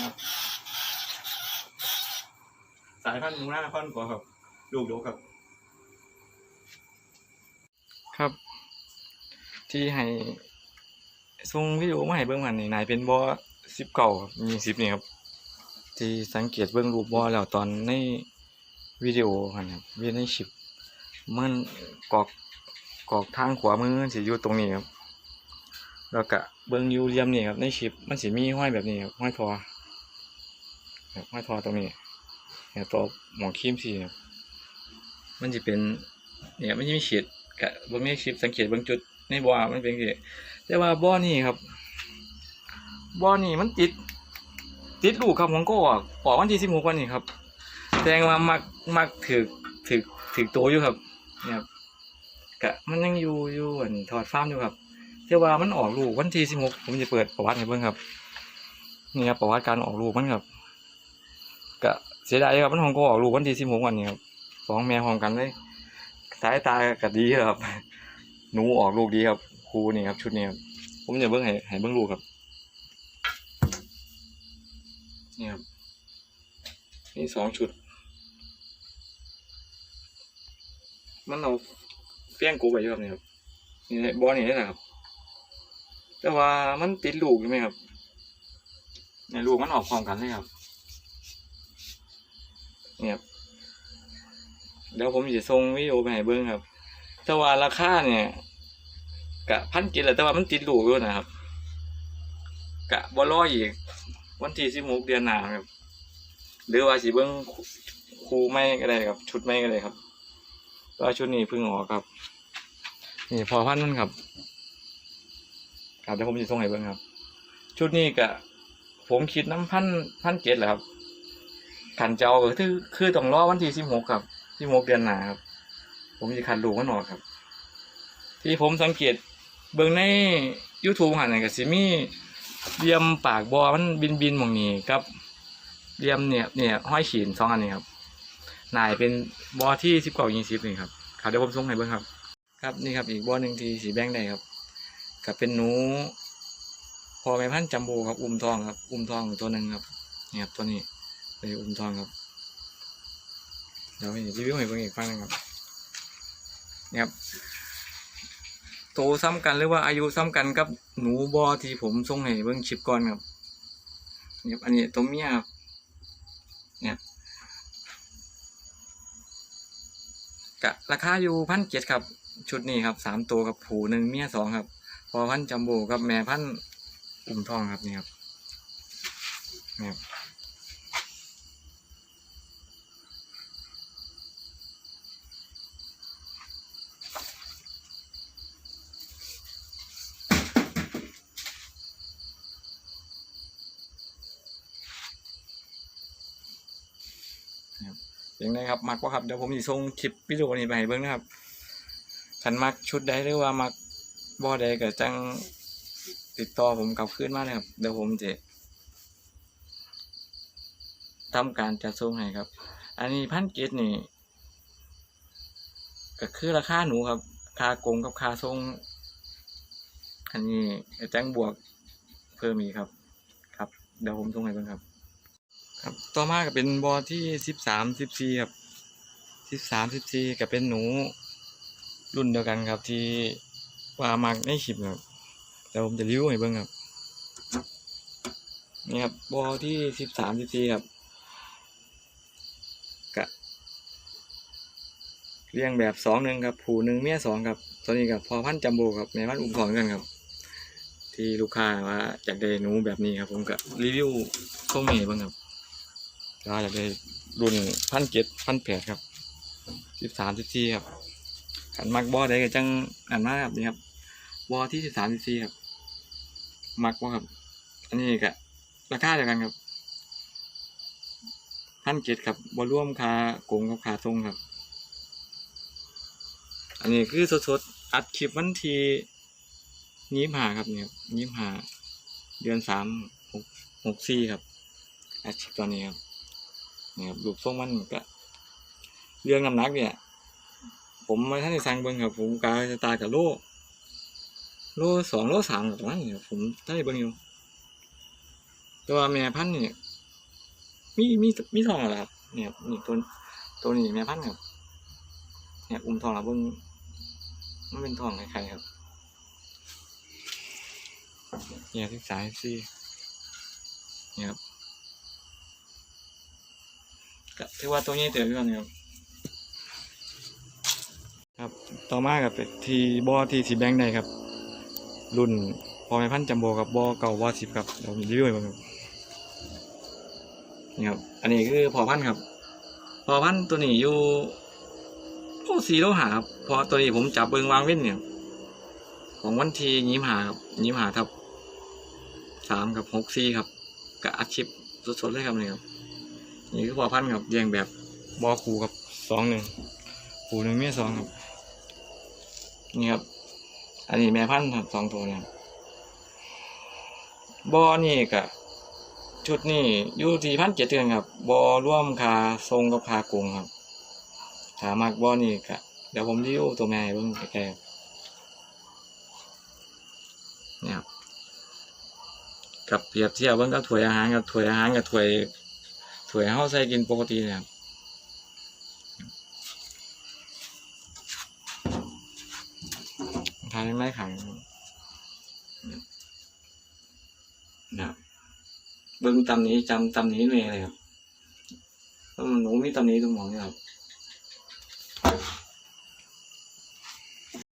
ครับสายพันธุ์หมูหน้าพันธุ์กว่าครับลูกดูครับ ครับ ที่ให้ส่งวิดีโอมาให้เบิ่งมันนี่นายเป็นบ่สิบเก่ายี่สิบนี่ครับ ที่สังเกตเบิ่งรูปบ่แล้วตอนในวิดีโอหันครับวิในคลิปมันกอกกอกทางขวามือมันสิอยู่ตรงนี้ครับ แล้วก็เบิ่งยู่เหลี่ยมนี่ครับในคลิปมันสิมีห้อยแบบนี้ครับห้อยทอ ครับห้อยทอตรงนี้เนี่ยตัวหมอคีมสีครับมันจะเป็นเนี่ยมันจะมีขีดกะบิ่งในคลิปสังเกตบิ่งจุดในบ่อมันเป็นสิแต่ว่าบ่อนี่ครับบ่อนี่มันติด ติดลูกครับของก็ออกออกวันที่สิบหกวันนี้ครับแสดงว่ามักมักถือถือถือตัวอยู่ครับเนี่ยครับกะมันยังอยู่อยู่อันถอดฟาร์มอยู่ครับแต่ว่ามันออกลูกวันที่สิบหกผมจะเปิดประวัติให้เบิ่งครับนี่ครับประวัติการออกลูกมันครับ กะเสียดายครับมันของก็ออกลูกวันที่สิบหกวันนี้ครับสองแม่พร้อมกันเลยสายตาก็ดีครับ หนูออกลูกดีครับครูนี่ครับชุดนี้ครับผมจะเบิ่งให้ให้เบิ่งลูกครับนี่ครับนี่สองชุด มันเอาเฟี้ยงกูไปอยู่ครับนี่ครับนี่บอลนี่แหละครับ แต่ว่ามันติดลูกอยู่ไหมครับในลูกมันออกพร้อมกันเลยครับ เนี่ยเดี๋ยวผมจะส่งวิดีโอไปให้เบิ้งครับ แต่ว่าราคาเนี่ยกะพันกิแหละแต่ว่ามันติดลูกอยู่นะครับ กะบอลออีก วันที่สิบหกเดือนหนาครับ หรือว่าสิเบิ้งครูไม่ก็ได้ครับ ชุดไม่ก็ได้ครับก็ชุดนี้เพิ่งออกครับ นี่พอพันมันครับครับเดี๋ยวผมจะส่งให้เบิ้งครับ ชุดนี้กะผมคิดน้ำพันพันเจ็ดแหละครับ ขันเจ้าก็คือคือต้องรอวันที่สิบหกครับสิบหกเดือนหนาครับ ผมจะขันลูกมันออกครับ ที่ผมสังเกตเบิ้องใน YouTube หันนกับซิมี่เหลี่ยมปากบอมันบินบินมองนี้ครับเหลี่ยมเนี่ยเนี่ยห้อยขีนสองอันนี้ครับนายเป็นบอที่สิบเก้ายี่สิบนี่ครับครับเดี๋ยวผมส่งให้เบิ่งครับ ครับนี่ครับอีกบอหนึ่งที่สีแบงได้ครับกับเป็นหนูพอแม่พันจัมโบครับ อุ้มทองครับ อุ้มทองตัวหนึ่งครับเนี่ยครับตัวนี้ เป็นอุ้มทองครับ เดี๋ยวให้รีวิวให้เบิ่งอีกฟังนึงครับนี่ครับโตซ้ำกันหรือว่าอายุซ้ำกันกับหนูบอที่ผมส่งให้เบิ่งชิปก่อนครับเนี่ยอันนี้ตัวเมียครับเนี่ยกะราคาอยู่พันเจ็ดครับ ชุดนี้ครับสามตัวกับผูหนึ่งเมียสองครับ พอพันจัมโบกับแม่พันอุ่มทองครับนี่ครับเนี่ยครับ เป็นไงครับมักว่าครับเดี๋ยวผมจะส่งคลิปวิดีโอนี้ไปให้เบิ่งนะครับคันมักชุดใดหรือว่ามักบอใดก็จังติดต่อผมกลับคืนมาเลยครับเดี๋ยวผมจะทำการจัดส่งให้ครับ อันนี้พันเกตนี่ก็คือราคาหนูครับค่ากงกับค่าส่งอันนี้จังบวกเพิ่มอีกครับ ครับ เดี๋ยวผมส่งให้เบิ่งครับ ครับต่อมาก็เป็นบอที่สิบสามสิบสี่ครับสิบสามสิบสี่ก็เป็นหนูรุ่นเดียวกันครับที่ว่ามักในคลิปครับแต่ผมจะรีวิวให้เบิ่งครับนี่ครับบอที่สิบสามสิบสี่ครับกะเรียงแบบสองหนึ่งครับ ผูหนึ่งเมียสองครับตัวนี้กับพอพันจัมโบครับแม่พันอุ้มสองกันครับ ที่ลูกค้าว่าอยากได้หนูแบบนี้ครับ ผมก็รีวิวส่งให้เบิ่งครับ ก็อยากได้รุ่นพันเจ็ดพันแปดครับสิบสามสิบสี่ครับขันมักบอได้ก็จังอ่านมาครับนี่ครับบอที่สิบสามสิบสี่ครับ มักบอครับ อันนี้ก็ราคาเดียวกันครับพันเจ็ดครับบอร่วมคาโกงกับคาทรงครับ อันนี้คือสดๆอัดคลิปวันที่ยี่สิบห้าครับเนี่ยยี่สิบห้าเดือนสามหกหกสี่ครับอัดคลิปตอนนี้ครับ นี่ครับลูกทรงมันก็ เรื่องน้ำหนักเนี่ย ผมมาท่านในสั่งเบิ้งครับ ผมกาจะตายกับโลโลสองโลสามกับประมาณนี้ครับผมท่านในเบิ้งอยู่ตัวแม่พันธุ์นี่ยมีมีมีทองแล้วครับเนี่ยนี่ตัวตัวนี้แม่พันธุ์ครับเนี่ยอุ้มทองแล้วเบิ่งมันเป็นทองใครๆครับเนี่ยศึกษายซี่เนี่ยครับ ถือว่าตัวนี้เตือนก่อนครับครับต่อมากับทีบอทีสีแบงค์ได้ครับ รุ่นพอแม่พันธ์จัมโบกับบอเก่าบอสิบครับเดี๋ยวมีรีวิวให้ครับนี่ครับ อันนี้คือพอพันครับ พอพันตัวนี้อยู่โอ้สีโลหะครับ พอตัวนี้ผมจับเบิงวางเว้นเนี่ย ของวันทียิ้มหาครับยิ้มหาครับสามกับหกสี่ครับกับอาชีพสดๆเลยครับนี่ครับ นี่คือพอพันธุ์ครับเรียงแบบบอคูครับสองหนึ่งคูหนึ่งเมียสองครับ นี่ครับ อันนี้แม่พันธุ์ครับสองตัวเนี่ยครับบอนี่กับชุดนี่อยู่ที่พันเจ็ดเดือนครับบอร่วมคาทรงกับคากงครับถามากบอนี่กะเดี๋ยวผมรีวิวตัวแม่ให้เบิ่งใกล้ๆครับเนี่ยครับกับเปรียบเทียบเบิ่งกับถ้วยอาหารกับถ้วยอาหารกับถ้วย ถ้วยเฮาใส่กินปกติเนะครับทานไม่ขังนะครับเบิ้งตำนี้จำตำนี้หน่อยเลยครับแล้วมันหนูมีตำนี้ตรงหมองเนี่ยครับ